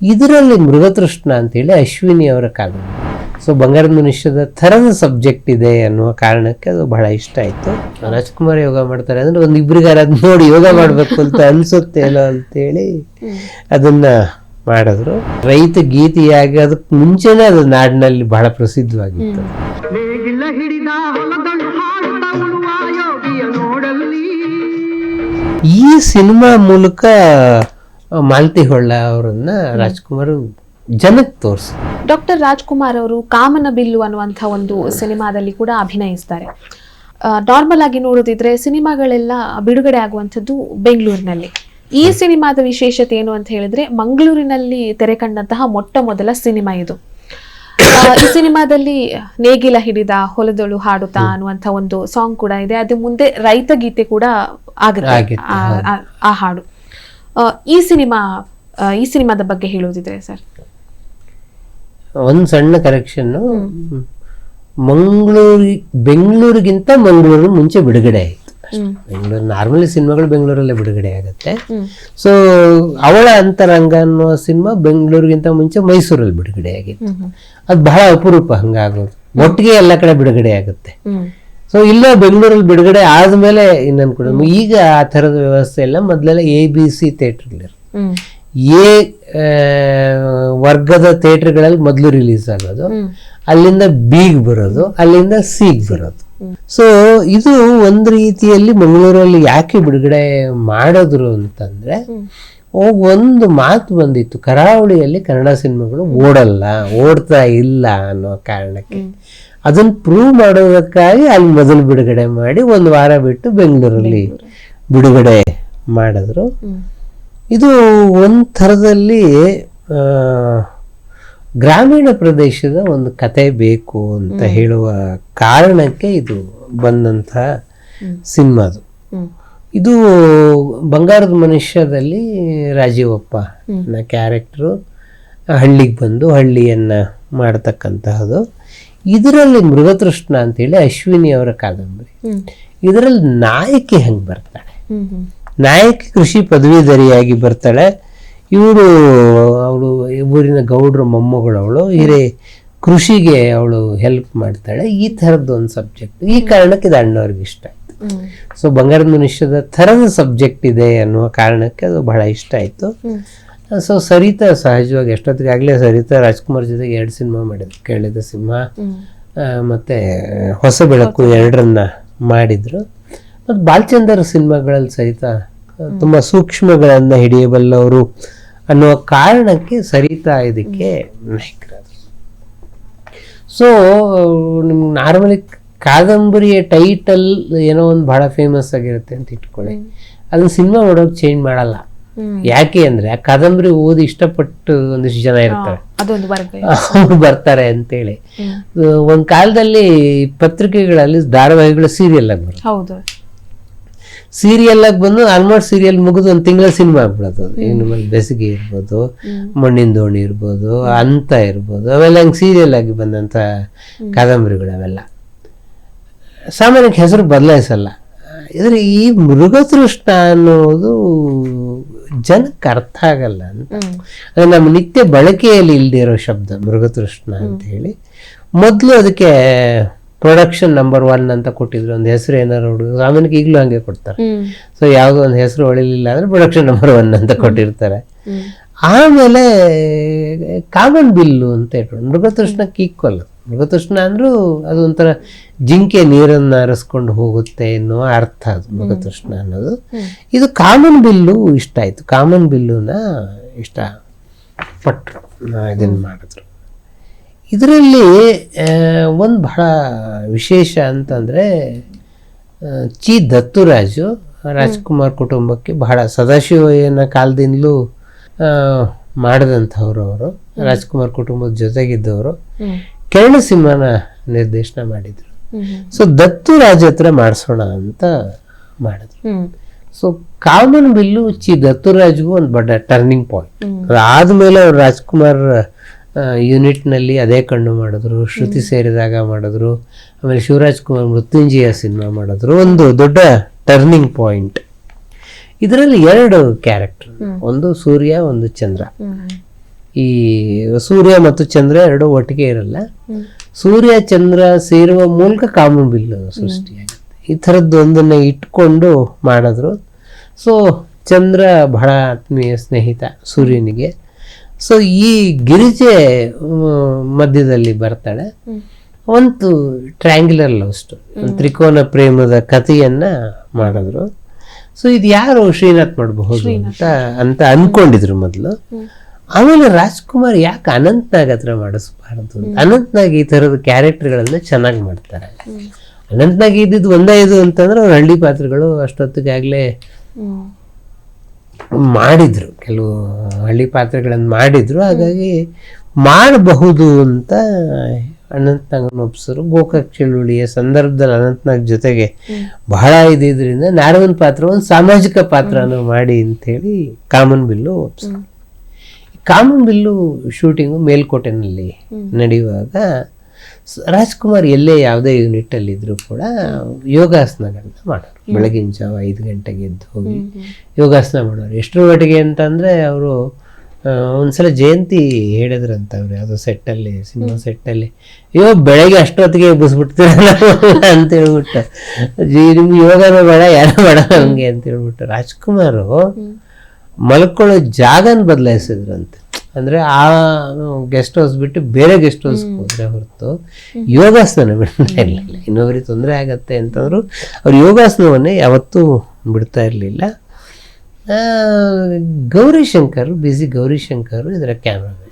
ಇದರಲ್ಲಿ ಮೃಗತೃಷ್ಣ ಅಂತೇಳಿ ಅಶ್ವಿನಿ ಅವರ ಕಾದಂಬರಿ ಸೊ ಬಂಗಾರದ ಮನುಷ್ಯದ ಥರದ ಸಬ್ಜೆಕ್ಟ್ ಇದೆ ಅನ್ನುವ ಕಾರಣಕ್ಕೆ ಅದು ಬಹಳ ಇಷ್ಟ ಆಯಿತು. ರಾಜ್ಕುಮಾರ್ ಯೋಗ ಮಾಡ್ತಾರೆ. ಅಂದ್ರೆ ಒಂದು ಇಬ್ಬರಿಗಾರ ಅದ್ ನೋಡಿ ಯೋಗ ಮಾಡಬೇಕು ಅಂತ ಅನ್ಸುತ್ತೇನೋ ಅಂತೇಳಿ ಅದನ್ನ ಮಾಡಿದ್ರು. ರೈತ ಗೀತೆಯಾಗಿ ಅದಕ್ಕೆ ಮುಂಚೆನೇ ಅದು ನಾಡಿನಲ್ಲಿ ಬಹಳ ಪ್ರಸಿದ್ಧವಾಗಿತ್ತು. ಈ ಸಿನಿಮಾ ಮೂಲಕ ಮಾಲತಿ ಹೊಳ್ಳ ಅವರನ್ನ ರಾಜ್ಕುಮಾರ್ ಜನಕ್ಕೆ ತೋರಿಸಿ ಡಾಕ್ಟರ್ ರಾಜ್ಕುಮಾರ್ ಅವರು ಕಾಮನ ಬಿಲ್ಲು ಅನ್ನುವಂಥ ಒಂದು ಸಿನಿಮಾದಲ್ಲಿ ಕೂಡ ಅಭಿನಯಿಸ್ತಾರೆ. ನಾರ್ಮಲ್ ಆಗಿ ನೋಡೋದಿದ್ರೆ ಸಿನಿಮಾಗಳೆಲ್ಲ ಬಿಡುಗಡೆ ಆಗುವಂಥದ್ದು ಬೆಂಗಳೂರಿನಲ್ಲಿ. ಈ ಸಿನಿಮಾದ ವಿಶೇಷತೆ ಏನು ಅಂತ ಹೇಳಿದ್ರೆ ಮಂಗಳೂರಿನಲ್ಲಿ ತೆರೆ ಕಂಡಂತಹ ಮೊಟ್ಟ ಮೊದಲ ಸಿನಿಮಾ ಇದು. ಈ ಸಿನಿಮಾದಲ್ಲಿ ನೇಗಿಲ ಹಿಡಿದ ಹೊಲದೊಳು ಹಾಡುತ್ತಾ ಅನ್ನುವಂಥ ಒಂದು ಸಾಂಗ್ ಕೂಡ ಇದೆ. ಅದು ಮುಂದೆ ರೈತ ಗೀತೆ ಕೂಡ ಆಗುತ್ತೆ. ಆ- ಹಾಡು. ಈ ಸಿನಿಮಾ ಈ ಸಿನಿಮಾದ ಬಗ್ಗೆ ಹೇಳೋದಿದ್ರೆ ಸರ್? ಒಂದು ಸಣ್ಣ ಕರೆಕ್ಷನ್ನು ಮಂಗಳೂರಿ ಬೆಂಗಳೂರಿಗಿಂತ ಮಂಗಳೂರು ಮುಂಚೆ ಬಿಡುಗಡೆ ಆಯಿತು. ಬೆಂಗಳೂರು ನಾರ್ಮಲಿ ಸಿನಿಮಾಗಳು ಬೆಂಗಳೂರಲ್ಲೇ ಬಿಡುಗಡೆ ಆಗುತ್ತೆ. ಸೊ ಅವಳ ಅಂತರಂಗ ಅನ್ನೋ ಸಿನಿಮಾ ಬೆಂಗಳೂರಿಗಿಂತ ಮುಂಚೆ ಮೈಸೂರಲ್ಲಿ ಬಿಡುಗಡೆ ಆಗಿತ್ತು. ಅದು ಬಹಳ ಅಪರೂಪ ಹಂಗಾಗೋದು. ಒಟ್ಟಿಗೆ ಎಲ್ಲ ಕಡೆ ಬಿಡುಗಡೆ ಆಗುತ್ತೆ. ಸೊ ಇಲ್ಲ ಬೆಂಗಳೂರಲ್ಲಿ ಬಿಡುಗಡೆ ಆದ್ಮೇಲೆ ಇನ್ನೊಂದು ಕೂಡ ಈಗ ಆ ಥರದ ವ್ಯವಸ್ಥೆ ಇಲ್ಲ. ಮೊದಲೆಲ್ಲ ಎ ಬಿ ಸಿ ಥಿಯೇಟ್ರ್ಗಳಿರು ಎ ವರ್ಗದ ಥಿಯೇಟ್ರ್ಗಳಲ್ಲಿ ಮೊದಲು ರಿಲೀಸ್ ಆಗೋದು. ಅಲ್ಲಿಂದ ಬಿಗ್ ಬರೋದು. ಅಲ್ಲಿಂದ ಸಿಗ್ ಬರೋದು. ಸೊ ಇದು ಒಂದು ರೀತಿಯಲ್ಲಿ ಮಂಗಳೂರಲ್ಲಿ ಯಾಕೆ ಬಿಡುಗಡೆ ಮಾಡಿದ್ರು ಅಂತಂದ್ರೆ ಒಂದು ಮಾತು ಬಂದಿತ್ತು. ಕರಾವಳಿಯಲ್ಲಿ ಕನ್ನಡ ಸಿನಿಮಾಗಳು ಓಡಲ್ಲ ಓಡ್ತಾ ಇಲ್ಲ ಅನ್ನೋ ಕಾರಣಕ್ಕೆ. ಅದನ್ನ ಪ್ರೂವ್ ಮಾಡೋದಕ್ಕಾಗಿ ಅಲ್ಲಿ ಮೊದಲು ಬಿಡುಗಡೆ ಮಾಡಿ ಒಂದು ವಾರ ಬಿಟ್ಟು ಬೆಂಗಳೂರಲ್ಲಿ ಬಿಡುಗಡೆ ಮಾಡಿದ್ರು. ಇದು ಒಂದು ಥರದಲ್ಲಿ ಗ್ರಾಮೀಣ ಪ್ರದೇಶದ ಒಂದು ಕತೆ ಬೇಕು ಅಂತ ಹೇಳುವ ಕಾರಣಕ್ಕೆ ಇದು ಬಂದಂಥ ಸಿನಿಮಾದು ಇದು ಬಂಗಾರದ ಮನುಷ್ಯದಲ್ಲಿ ರಾಜೀವಪ್ಪ ನ ಕ್ಯಾರೆಕ್ಟ್ರು ಹಳ್ಳಿಗೆ ಬಂದು ಹಳ್ಳಿಯನ್ನು ಮಾಡ್ತಕ್ಕಂತಹದ್ದು. ಇದರಲ್ಲಿ ಮೃಗತೃಷ್ಣ ಅಂತೇಳಿ ಅಶ್ವಿನಿ ಅವರ ಕಾದಂಬರಿ. ಇದರಲ್ಲಿ ನಾಯಕಿ ಹೆಂಗೆ ಬರ್ತಾಳೆ? ನಾಯಕಿ ಕೃಷಿ ಪದವೀಧರಿಯಾಗಿ ಬರ್ತಾಳೆ. ಇವರು ಅವಳು ಊರಿನ ಗೌಡ್ರ ಮೊಮ್ಮಗಳು ಅವಳು. ಹಿರೇ ಕೃಷಿಗೆ ಅವಳು ಹೆಲ್ಪ್ ಮಾಡ್ತಾಳೆ. ಈ ಥರದ್ದು ಒಂದು ಸಬ್ಜೆಕ್ಟ್ ಈ ಕಾರಣಕ್ಕೆ ಇದು ಅಣ್ಣವ್ರಿಗೆ ಇಷ್ಟ ಆಯ್ತು. ಸೊ ಬಂಗಾರದ ಮನುಷ್ಯದ ಥರದ ಸಬ್ಜೆಕ್ಟ್ ಇದೆ ಅನ್ನುವ ಕಾರಣಕ್ಕೆ ಅದು ಬಹಳ ಇಷ್ಟ ಆಯಿತು. ಸೊ ಸರಿತಾ ಸಹಜವಾಗಿ ಎಷ್ಟೊತ್ತಿಗೆ ಆಗಲೇ ಸರಿತಾ ರಾಜ್ಕುಮಾರ್ ಜೊತೆಗೆ ಎರಡು ಸಿನಿಮಾ ಮಾಡಿದ್ರು ಕೇಳಿದ ಸಿಂಹ ಮತ್ತು ಹೊಸ ಬೆಳಕು ಎರಡರನ್ನ ಮಾಡಿದ್ರು. ಮತ್ತು ಬಾಲಚಂದರ್ ಸಿನಿಮಾಗಳಲ್ಲಿ ಸಹಿತ ತುಂಬ ಸೂಕ್ಷ್ಮಗಳನ್ನು ಹಿಡಿಯಬಲ್ಲವರು ಅನ್ನುವ ಕಾರಣಕ್ಕೆ ಸರಿತಾ ಇದಕ್ಕೆ ನಾಯಕರಾದರು. ಸೊ ನಿಮ್ಗೆ ನಾರ್ಮಲಿ ಕಾದಂಬರಿಯ ಟೈಟಲ್ ಏನೋ ಒಂದು ಭಾಳ ಫೇಮಸ್ ಆಗಿರುತ್ತೆ ಅಂತ ಇಟ್ಕೊಳ್ಳಿ. ಅದನ್ನ ಸಿನಿಮಾ ನೋಡೋಕೆ ಚೇಂಜ್ ಮಾಡಲ್ಲ. ಯಾಕೆ ಅಂದ್ರೆ ಆ ಕಾದಂಬರಿ ಓದಿ ಇಷ್ಟಪಟ್ಟು ಒಂದಿಷ್ಟು ಜನ ಇರ್ತಾರೆ. ಅವ್ರು ಬರ್ತಾರೆ ಅಂತೇಳಿ. ಒಂದ್ ಕಾಲದಲ್ಲಿ ಪತ್ರಿಕೆಗಳಲ್ಲಿ ಧಾರಾವಾಹಿಗಳು ಸೀರಿಯಲ್ ಆಗಿ ಹೌದು. ಸೀರಿಯಲ್ ಆಗಿ ಬಂದು ಆಲ್ಮೋಸ್ಟ್ ಸೀರಿಯಲ್ ಮುಗಿದು ಒಂದು ತಿಂಗಳ ಸಿನಿಮಾ ಆಗ್ಬಿಡೋದು ಮೇಲೆ ಬೇಸಿಗೆ ಇರ್ಬೋದು ಮಣ್ಣಿನ ದೋಣಿ ಇರ್ಬೋದು ಅಂತ ಇರ್ಬೋದು ಅವೆಲ್ಲ ಹಂಗೆ ಸೀರಿಯಲ್ ಆಗಿ ಬಂದಂಥ ಕಾದಂಬರಿಗಳು ಅವೆಲ್ಲ. ಸಾಮಾನ್ಯಕ್ಕೆ ಹೆಸರು ಬದಲಾಯಿಸಲ್ಲ. ಇದ್ರೆ ಈ ಮೃಗತೃಷ್ಣ ಅನ್ನೋದು ಜನಕ್ಕೆ ಅರ್ಥ ಆಗಲ್ಲ ಅಂತ. ಹ್ಮ್ ಅದು ನಮ್ಮ ನಿತ್ಯ ಬಳಕೆಯಲ್ಲಿ ಇಲ್ದಿರೋ ಶಬ್ದ ಮೃಗತೃಷ್ಣ ಅಂತ ಹೇಳಿ. ಮೊದಲು ಅದಕ್ಕೆ ಪ್ರೊಡಕ್ಷನ್ ನಂಬರ್ ಒನ್ ಅಂತ ಕೊಟ್ಟಿದ್ರು. ಒಂದು ಹೆಸರು ಏನಾರು ಹುಡುಗ ಆಮೇಲೆ ಈಗಲೂ ಹಂಗೆ ಕೊಡ್ತಾರೆ. ಸೊ ಯಾವುದೋ ಒಂದು ಹೆಸರು ಹೊಳಿಲಿಲ್ಲ ಅಂದ್ರೆ ಪ್ರೊಡಕ್ಷನ್ ನಂಬರ್ ಒನ್ ಅಂತ ಕೊಟ್ಟಿರ್ತಾರೆ. ಆಮೇಲೆ ಕಾಮನ್ ಬಿಲ್ಲು ಅಂತ ಇಟ್ರು. ಮೃಗತೃಷ್ಣಕ್ಕೆ ಈಕ್ವಲ್ ಮೃಗತೃಷ್ಣ ಅಂದ್ರೂ ಅದು ಒಂಥರ ಜಿಂಕೆ ನೀರನ್ನು ಆರಿಸ್ಕೊಂಡು ಹೋಗುತ್ತೆ ಎನ್ನುವ ಅರ್ಥ ಅದು ಮೃಗತೃಷ್ಣ ಅನ್ನೋದು. ಇದು ಕಾಮನ್ ಬಿಲ್ಲು ಇಷ್ಟ ಆಯ್ತು. ಕಾಮನ್ ಬಿಲ್ಲುನ ಇಷ್ಟ ಪಟ್ಟರು ಇದನ್ನು ಮಾಡಿದ್ರು. ಇದರಲ್ಲಿ ಒಂದು ಬಹಳ ವಿಶೇಷ ಅಂತಂದರೆ ಚಿ ದತ್ತುರಾಜು ರಾಜ್ಕುಮಾರ್ ಕುಟುಂಬಕ್ಕೆ ಬಹಳ ಸದಾಶಿವಯ್ಯನ ಕಾಲದಿಂದಲೂ ಮಾಡಿದಂಥವ್ರು ಅವರು. ರಾಜ್ಕುಮಾರ್ ಕುಟುಂಬದ ಜೊತೆಗಿದ್ದವರು. ಹ್ಮ್ ಕೆರಳಸಿಂಹನ ನಿರ್ದೇಶನ ಮಾಡಿದ್ರು. ಸೊ ದತ್ತು ರಾಜ್ ಹತ್ರ ಮಾಡಿಸೋಣ ಅಂತ ಮಾಡಿದ್ರು. ಸೊ ಕಾಮನ್ ಬಿಲ್ಲು ಚಿ ದತ್ತುರಾಜ್ಗೂ ಒಂದು ಬಡ ಟರ್ನಿಂಗ್ ಪಾಯಿಂಟ್ ಆದ್ಮೇಲೆ ಅದಾದ್ಮೇಲೆ ಅವ್ರು ರಾಜ್ಕುಮಾರ್ ಯೂನಿಟ್ನಲ್ಲಿ ಅದೇ ಕಣ್ಣು ಮಾಡಿದ್ರು ಶ್ರುತಿ ಸೇರಿದಾಗ ಮಾಡಿದ್ರು ಆಮೇಲೆ ಶಿವರಾಜ್ ಕುಮಾರ್ ಮೃತ್ಯುಂಜಯ ಸಿನಿಮಾ ಮಾಡಿದ್ರು. ಒಂದು ದೊಡ್ಡ ಟರ್ನಿಂಗ್ ಪಾಯಿಂಟ್ ಇದರಲ್ಲಿ ಎರಡು ಕ್ಯಾರೆಕ್ಟರ್ ಒಂದು ಸೂರ್ಯ ಒಂದು ಚಂದ್ರ. ಈ ಸೂರ್ಯ ಮತ್ತು ಚಂದ್ರ ಎರಡು ಒಟ್ಟಿಗೆ ಇರಲ್ಲ. ಸೂರ್ಯ ಚಂದ್ರ ಸೇರುವ ಮೂಲಕ ಕಾಮನ್ ಬಿಲ್ ಸೃಷ್ಟಿಯಾಗುತ್ತೆ. ಈ ಥರದ್ದು ಒಂದನ್ನು ಇಟ್ಕೊಂಡು ಮಾಡಿದ್ರು. ಸೊ ಚಂದ್ರ ಬಹಳ ಆತ್ಮೀಯ ಸ್ನೇಹಿತ ಸೂರ್ಯನಿಗೆ. ಸೊ ಈ ಗಿರಿಜೆ ಮಧ್ಯದಲ್ಲಿ ಬರ್ತಾಳೆ. ಒಂದು ಟ್ರ್ಯಾಂಗ್ಯುಲರ್ ಲವ್ ಸ್ಟೋರಿ ತ್ರಿಕೋನ ಪ್ರೇಮದ ಕಥೆಯನ್ನ ಮಾಡಿದ್ರು. ಸೊ ಇದು ಯಾರು ಶ್ರೀನಾಥ್ ಮಾಡಬಹುದು ಅಂತ ಅಂತ ಅಂದ್ಕೊಂಡಿದ್ರು ಮೊದಲು. ಆಮೇಲೆ ರಾಜ್ಕುಮಾರ್ ಯಾಕೆ ಅನಂತ್ನಾಗ್ ಹತ್ರ ಮಾಡಿಸ್ಬಾರ್ದು ಅಂತ? ಅನಂತ್ನಾಗ್ ಈ ಥರದ ಕ್ಯಾರೆಕ್ಟರ್ಗಳನ್ನ ಚೆನ್ನಾಗಿ ಮಾಡ್ತಾರೆ. ಅನಂತ್ನಾಗ್ ಇದ್ದಿದ್ದು ಒಂದೇ ಇದು ಅಂತಂದ್ರೆ ಅವ್ರ ಹಳ್ಳಿ ಪಾತ್ರಗಳು ಅಷ್ಟೊತ್ತಿಗಾಗಲೇ ಮಾಡಿದ್ರು. ಕೆಲವು ಹಳ್ಳಿ ಪಾತ್ರಗಳನ್ನು ಮಾಡಿದ್ರು. ಹಾಗಾಗಿ ಮಾಡಬಹುದು ಅಂತ ಅನಂತ್ನಾಗನ ಒಪ್ಸರು. ಗೋಕಾಕ್ ಚಳುವಳಿಯ ಸಂದರ್ಭದಲ್ಲಿ ಅನಂತ್ನಾಗ್ ಜೊತೆಗೆ ಬಹಳ ಇದ್ದಿದ್ದರಿಂದ ನಾರವನ್ ಪಾತ್ರ ಒಂದು ಸಾಮಾಜಿಕ ಪಾತ್ರನ ಮಾಡಿ ಅಂತೇಳಿ ಕಾಮನ್ ಬಿಲ್ಲು ಒಪ್ಸರು. ಕಾಮನ್ ಬಿಲ್ಲು ಶೂಟಿಂಗು ಮೇಲ್ಕೋಟೆನಲ್ಲಿ ನಡೆಯುವಾಗ ರಾಜ್ಕುಮಾರ್ ಎಲ್ಲೇ ಯಾವುದೇ ಯೂನಿಟ್ ಅಲ್ಲಿ ಇದ್ರು ಕೂಡ ಯೋಗಾಸನಗಳನ್ನ ಮಾಡೋರು. ಬೆಳಗಿನ ಜಾವ ಐದು ಗಂಟೆಗೆ ಎದ್ದು ಹೋಗಿ ಯೋಗಾಸನ ಮಾಡೋರು. ಎಷ್ಟರ ಮಟ್ಟಿಗೆ ಅಂತಂದ್ರೆ ಅವರು ಒಂದ್ಸಲ ಜಯಂತಿ ಹೇಳಿದ್ರಂತ ಅವ್ರು ಯಾವುದೋ ಸೆಟ್ಟಲ್ಲಿ ಸಿನಿಮಾ ಸೆಟ್ಟಲ್ಲಿ. ಅಯ್ಯೋ ಬೆಳಗ್ಗೆ ಅಷ್ಟೊತ್ತಿಗೆ ಎಬ್ಬಿಸ್ಬಿಡ್ತೀರಲ್ಲ ಅಂತ ಹೇಳ್ಬಿಟ್ಟು. ನಿಮ್ಗೆ ಯೋಗನೂ ಬೇಡ ಯಾರು ಬೇಡ ನಮಗೆ ಅಂತ ಹೇಳ್ಬಿಟ್ಟು. ರಾಜ್ಕುಮಾರು ಮಲ್ಕೊಳ್ಳೋ ಜಾಗನ ಬದಲಾಯಿಸಿದ್ರಂತೆ. ಅಂದ್ರೆ ಆ ಗೆಸ್ಟ್ ಹೌಸ್ ಬಿಟ್ಟು ಬೇರೆ ಗೆಸ್ಟ್ ಹೌಸ್ಗೆ ಹೋದ್ರೆ ಹೊರತು ಯೋಗಾಸನ ಬಿಡ್ತಾ ಇರಲಿಲ್ಲ ಇನ್ನೊಬ್ಬರಿಗೆ ತೊಂದರೆ ಆಗತ್ತೆ ಅಂತಂದ್ರು ಅವ್ರು ಯೋಗಾಸನವನ್ನೇ ಯಾವತ್ತೂ ಬಿಡ್ತಾ ಇರಲಿಲ್ಲ. ಗೌರಿಶಂಕರ್ ಬಿಸಿ ಗೌರಿಶಂಕರ್ ಇದರ ಕ್ಯಾಮ್ರಾಮನ್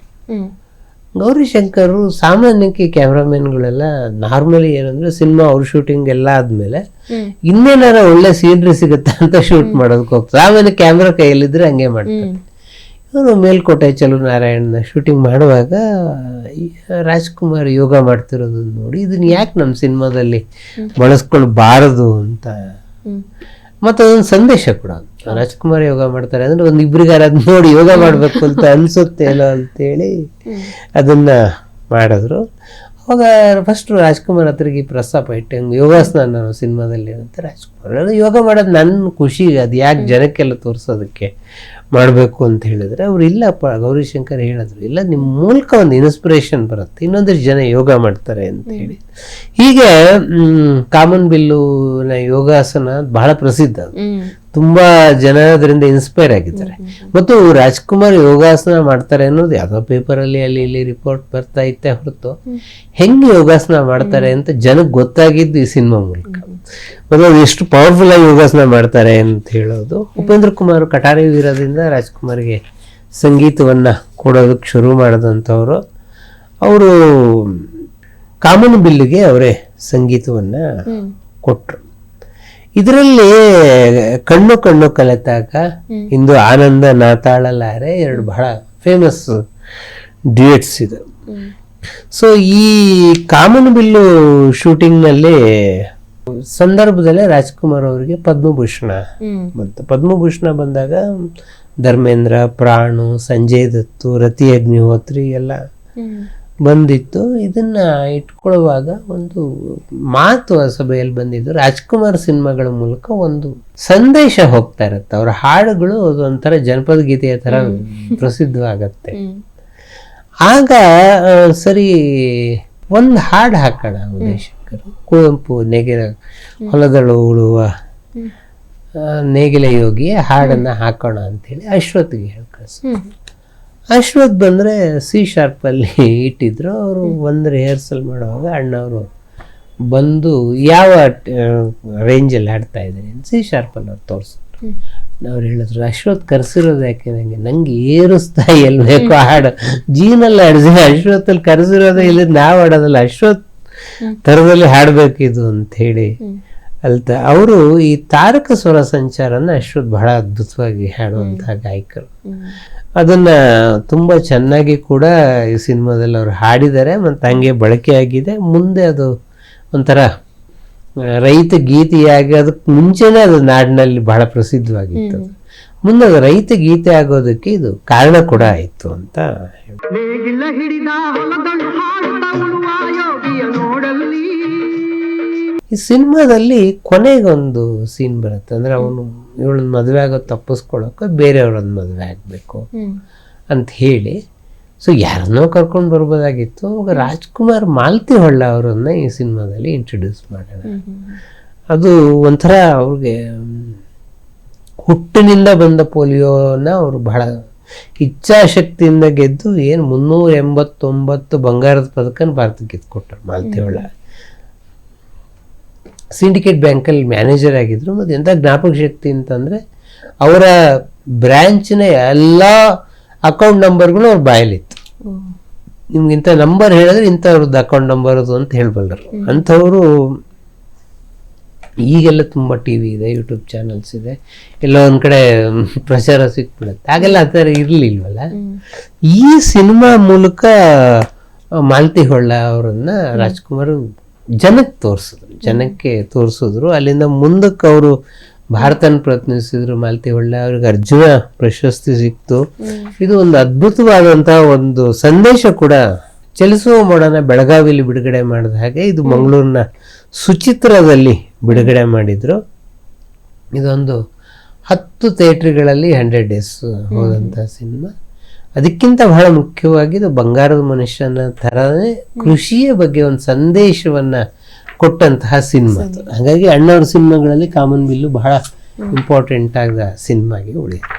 ಗೌರಿಶಂಕರ್ ಸಾಮಾನ್ಯಕ್ಕೆ ಕ್ಯಾಮ್ರಾಮನ್ಗಳೆಲ್ಲ ನಾರ್ಮಲಿ ಏನಂದ್ರೆ ಸಿನಿಮಾ ಅವ್ರ ಶೂಟಿಂಗ್ ಎಲ್ಲ ಆದ್ಮೇಲೆ ಇನ್ನೇನಾರ ಒಳ್ಳೆ ಸೀನ್ರಿ ಸಿಗುತ್ತೆ ಅಂತ ಶೂಟ್ ಮಾಡೋದಕ್ಕೆ ಹೋಗ್ತಾರೆ. ಆಮೇಲೆ ಕ್ಯಾಮ್ರಾ ಕೈಯಲ್ಲಿದ್ರೆ ಹಂಗೆ ಮಾಡ್ತಾರೆ. ಇವರು ಮೇಲ್ಕೋಟೆ ಚಲು ನಾರಾಯಣನ ಶೂಟಿಂಗ್ ಮಾಡುವಾಗ ರಾಜ್ಕುಮಾರ್ ಯೋಗ ಮಾಡ್ತಿರೋದನ್ನ ನೋಡಿ ಇದನ್ನ ಯಾಕೆ ನಮ್ಮ ಸಿನಿಮಾದಲ್ಲಿ ಬಳಸ್ಕೊಳ್ಬಾರದು ಅಂತ ಮತ್ತೆ ಅದೊಂದು ಸಂದೇಶ ಕೂಡ ರಾಜ್ಕುಮಾರ್ ಯೋಗ ಮಾಡ್ತಾರೆ ಅಂದ್ರೆ ಒಂದು ಇಬ್ಬರಿಗಾರ ಅದ್ ನೋಡಿ ಯೋಗ ಮಾಡಬೇಕು ಅಂತ ಅನ್ಸುತ್ತೇನೋ ಅಂತೇಳಿ ಅದನ್ನ ಮಾಡಿದ್ರು. ಅವಾಗ ಫಸ್ಟ್ ರಾಜ್ಕುಮಾರ್ ಹತ್ರಗೆ ಪ್ರಸ್ತಾಪ ಇಟ್ಟು ಹಂಗೆ ಯೋಗಾಸನ ನಾನು ಸಿನಿಮಾದಲ್ಲಿ ಅಂತ ರಾಜ್ಕುಮಾರ್ ಅದು ಯೋಗ ಮಾಡೋದು ನನ್ನ ಖುಷಿ ಅದು ಯಾಕೆ ಜನಕ್ಕೆಲ್ಲ ತೋರಿಸೋದಕ್ಕೆ ಮಾಡಬೇಕು ಅಂತ ಹೇಳಿದ್ರೆ ಅವ್ರು ಇಲ್ಲಪ್ಪ ಗೌರಿಶಂಕರ್ ಹೇಳಿದ್ರು ಇಲ್ಲ ನಿಮ್ಮ ಮೂಲಕ ಒಂದು ಇನ್ಸ್ಪಿರೇಷನ್ ಬರುತ್ತೆ ಇನ್ನೊಂದಷ್ಟು ಜನ ಯೋಗ ಮಾಡ್ತಾರೆ ಅಂತ ಹೇಳಿ. ಹೀಗೆ ಕಾಮನ್ ಬಿಲ್ಲುನ ಯೋಗಾಸನ ಬಹಳ ಪ್ರಸಿದ್ಧ ಅದು. ತುಂಬಾ ಜನ ಅದರಿಂದ ಇನ್ಸ್ಪೈರ್ ಆಗಿದ್ದಾರೆ. ಮತ್ತು ರಾಜ್ಕುಮಾರ್ ಯೋಗಾಸನ ಮಾಡ್ತಾರೆ ಅನ್ನೋದು ಯಾವ್ದೋ ಪೇಪರಲ್ಲಿ ಅಲ್ಲಿ ಇಲ್ಲಿ ರಿಪೋರ್ಟ್ ಬರ್ತಾ ಇತ್ತೆ ಹೊರತು. ಹೆಂಗೆ ಯೋಗಾಸನ ಮಾಡ್ತಾರೆ ಅಂತ ಜನಕ್ಕೆ ಗೊತ್ತಾಗಿದ್ದು ಈ ಸಿನಿಮಾ ಮೂಲಕ. ಮತ್ತು ಎಷ್ಟು ಪವರ್ಫುಲ್ ಆಗಿ ಯೋಗಾಸನ ಮಾಡ್ತಾರೆ ಅಂತ ಹೇಳೋದು. ಉಪೇಂದ್ರ ಕುಮಾರ್ ಕಟಾರಿ ವೀರದಿಂದ ರಾಜ್ಕುಮಾರ್ಗೆ ಸಂಗೀತವನ್ನ ಕೊಡೋದಕ್ಕೆ ಶುರು ಮಾಡಿದಂಥವ್ರು. ಅವರು ಕಾಮನ್ ಬಿಲ್ಲಿಗೆ ಅವರೇ ಸಂಗೀತವನ್ನ ಕೊಟ್ರು. ಇದರಲ್ಲಿ ಕಣ್ಣು ಕಣ್ಣು ಕಲೆತಾಕ ಇಂದು ಆನಂದ ನಾತಾಳಲಾರೆ ಎರಡು ಬಹಳ ಫೇಮಸ್ ಡ್ಯೂಯೆಟ್ಸ್ ಇದು. ಸೊ ಈ ಕಾಮನ್ ಬಿಲ್ಲು ಶೂಟಿಂಗ್ನಲ್ಲಿ ಸಂದರ್ಭದಲ್ಲಿ ರಾಜ್ಕುಮಾರ್ ಅವರಿಗೆ ಪದ್ಮಭೂಷಣ ಬಂತು. ಪದ್ಮಭೂಷಣ ಬಂದಾಗ ಧರ್ಮೇಂದ್ರ ಪ್ರಾಣು ಸಂಜಯ್ ದತ್ತು ರತಿ ಅಗ್ನಿಹೋತ್ರಿ ಎಲ್ಲ ಬಂದಿತ್ತು. ಇದನ್ನ ಇಟ್ಕೊಳ್ಳುವಾಗ ಒಂದು ಮಾತು ಆ ಸಭೆಯಲ್ಲಿ ಬಂದಿದ್ದು ರಾಜ್ಕುಮಾರ್ ಸಿನಿಮಾಗಳ ಮೂಲಕ ಒಂದು ಸಂದೇಶ ಹೋಗ್ತಾ ಇರುತ್ತೆ. ಅವರ ಹಾಡುಗಳು ಅದು ಒಂಥರ ಜನಪದ ಗೀತೆಯ ತರ ಪ್ರಸಿದ್ಧವಾಗತ್ತೆ. ಆಗ ಸರಿ ಒಂದು ಹಾಡು ಹಾಕೋಣ ಉದಯಶಂಕರ್ ಕುವೆಂಪು ನೆಗೆರ ಹೊಲದಳು ಉಳುವ ನೇಗಿಲೆ ಯೋಗಿಯ ಹಾಡನ್ನ ಹಾಕೋಣ ಅಂತೇಳಿ ಅಶ್ವತ್ಗೆ ಹೇಳಿ ಕಳ್ಸ ಅಶ್ವಥ್ ಬಂದ್ರೆ ಸಿ ಶಾರ್ಪಲ್ಲಿ ಇಟ್ಟಿದ್ರು. ಅವರು ಒಂದು ರಿಹರ್ಸಲ್ ಮಾಡುವಾಗ ಅಣ್ಣವರು ಬಂದು ಯಾವ ರೇಂಜಲ್ಲಿ ಹಾಡ್ತಾ ಇದ್ದೀನಿ ಅಂತ ಸಿ ಶಾರ್ಪಲ್ಲಿ ಅವ್ರು ತೋರಿಸಿದ್ರು. ಅವ್ರು ಹೇಳಿದ್ರು ಅಶ್ವತ್ ಕರೆಸಿರೋದು ಯಾಕೆ ನನಗೆ ನಂಗೆ ಏರಿಸ್ತಾ ಎಲ್ಲಿ ಬೇಕು ಹಾಡು. ಜೀನಲ್ಲಿ ಹಾಡಿಸಿ ಅಶ್ವತ್ತಲ್ಲಿ ಕರೆಸಿರೋದೇ ಇಲ್ಲ ನಾವು ಹಾಡೋದಲ್ಲ. ಅಶ್ವಥ್ ಥರದಲ್ಲಿ ಹಾಡಬೇಕಿದು ಅಂತ ಹೇಳಿ ಅಲ್ತ ಅವರು ಈ ತಾರಕ ಸ್ವರ ಸಂಚಾರನ ಅಶ್ವತ್ ಬಹಳ ಅದ್ಭುತವಾಗಿ ಹಾಡುವಂಥ ಗಾಯಕರು. ಅದನ್ನ ತುಂಬ ಚೆನ್ನಾಗಿ ಕೂಡ ಈ ಸಿನಿಮಾದಲ್ಲಿ ಅವರು ಹಾಡಿದ್ದಾರೆ ಮತ್ತು ಹಂಗೆ ಬಳಕೆಯಾಗಿದೆ ಮುಂದೆ ಅದು ಒಂಥರ ರೈತ ಗೀತೆಯಾಗಿ ಅದಕ್ಕೆ ಮುಂಚೆನೇ ಅದು ನಾಡಿನಲ್ಲಿ ಬಹಳ ಪ್ರಸಿದ್ಧವಾಗಿತ್ತು ಅದು. ಮುಂದೆ ಅದು ರೈತ ಗೀತೆ ಆಗೋದಕ್ಕೆ ಇದು ಕಾರಣ ಕೂಡ ಆಯಿತು ಅಂತ ಹೇಳ್ಬೋದು. ಈ ಸಿನಿಮಾದಲ್ಲಿ ಕೊನೆಗೊಂದು ಸೀನ್ ಬರುತ್ತೆ. ಅಂದ್ರೆ ಅವನು ಇವಳನ್ನ ಮದುವೆ ಆಗೋ ತಪ್ಪಿಸ್ಕೊಳ್ಳೋಕೆ ಬೇರೆಯವ್ರನ್ನ ಮದುವೆ ಆಗಬೇಕು ಅಂತ ಹೇಳಿ. ಸೊ ಯಾರನ್ನೋ ಕರ್ಕೊಂಡು ಬರ್ಬೋದಾಗಿತ್ತು. ಅವಾಗ ರಾಜ್ಕುಮಾರ್ ಮಾಲ್ತಿ ಹೊಳ್ಳ ಅವರನ್ನ ಈ ಸಿನಿಮಾದಲ್ಲಿ ಇಂಟ್ರೊಡ್ಯೂಸ್ ಮಾಡೋಣ ಅದು ಒಂಥರ ಅವ್ರಿಗೆ ಹುಟ್ಟಿನಿಂದ ಬಂದ ಪೋಲಿಯೋನ ಅವರು ಬಹಳ ಇಚ್ಛಾಶಕ್ತಿಯಿಂದ ಗೆದ್ದು ಏನು ಮುನ್ನೂರ ಎಂಬತ್ತೊಂಬತ್ತು ಬಂಗಾರದ ಪದಕನ ಭಾರತಕ್ಕೆ ಗೆದ್ಕೊಟ್ರು ಮಾಲ್ತಿ ಹೊಳ್ಳ ಸಿಂಡಿಕೇಟ್ ಬ್ಯಾಂಕಲ್ಲಿ ಮ್ಯಾನೇಜರ್ ಆಗಿದ್ರು. ಮತ್ತು ಎಂಥ ಜ್ಞಾಪಕ ಶಕ್ತಿ ಅಂತಂದರೆ ಅವರ ಬ್ರ್ಯಾಂಚಿನ ಎಲ್ಲ ಅಕೌಂಟ್ ನಂಬರ್ಗಳು ಅವ್ರ ಬಾಯಲ್ಲಿತ್ತು. ನಿಮ್ಗೆ ಇಂಥ ನಂಬರ್ ಹೇಳಿದ್ರೆ ಇಂಥವ್ರದ್ದು ಅಕೌಂಟ್ ನಂಬರ್ ಅದು ಅಂತ ಹೇಳ್ಬಲ್ಲರು ಅಂಥವರು ಈಗೆಲ್ಲ ತುಂಬ ಟಿ ವಿ ಇದೆ ಯೂಟ್ಯೂಬ್ ಚಾನಲ್ಸ್ ಇದೆ. ಎಲ್ಲ ಒಂದು ಕಡೆ ಪ್ರಚಾರ ಸಿಕ್ಬಿಡುತ್ತೆ. ಆಗೆಲ್ಲ ಆ ಥರ ಇರಲಿಲ್ವಲ್ಲ? ಈ ಸಿನಿಮಾ ಮೂಲಕ ಮಾಲತಿ ಹೊಳ್ಳ ಅವರನ್ನು ರಾಜ್ಕುಮಾರ್ ಜನಕ್ಕೆ ತೋರಿಸಿದ್ರು. ಜನಕ್ಕೆ ತೋರಿಸಿದ್ರು. ಅಲ್ಲಿಂದ ಮುಂದಕ್ಕೆ ಅವರು ಭಾರತನ ಪ್ರತಿನಿಧಿಸಿದ್ರು ಮಾಲತಿ ಹೊಳ್ಳ ಅವ್ರಿಗೆ ಅರ್ಜುನ ಪ್ರಶಸ್ತಿ ಸಿಕ್ತು. ಇದು ಒಂದು ಅದ್ಭುತವಾದಂತಹ ಒಂದು ಸಂದೇಶ ಕೂಡ ಚಲಿಸುವ ಮೋಡನ ಬೆಳಗಾವಿಲಿ ಬಿಡುಗಡೆ ಮಾಡಿದ ಹಾಗೆ ಇದು ಮಂಗಳೂರಿನ ಸುಚಿತ್ರದಲ್ಲಿ ಬಿಡುಗಡೆ ಮಾಡಿದ್ರು. ಇದೊಂದು ಹತ್ತು ಥಿಯೇಟ್ರ್ಗಳಲ್ಲಿ ಹಂಡ್ರೆಡ್ ಡೇಸ್ ಹೋದಂಥ ಸಿನಿಮಾ. ಅದಕ್ಕಿಂತ ಬಹಳ ಮುಖ್ಯವಾಗಿ ಇದು ಬಂಗಾರದ ಮನುಷ್ಯನ ಥರನೇ ಕೃಷಿಯ ಬಗ್ಗೆ ಒಂದು ಸಂದೇಶವನ್ನ ಕೊಟ್ಟಂತಹ ಸಿನಿಮಾ ಹಾಗಾಗಿ ಅಣ್ಣವ್ರ ಸಿನಿಮಾಗಳಲ್ಲಿ ಕಾಮನ್ ಬಿಲ್ಲು ಬಹಳ ಇಂಪಾರ್ಟೆಂಟ್ ಆದ ಸಿನಿಮಾಗೆ ಉಳಿಯುತ್ತೆ.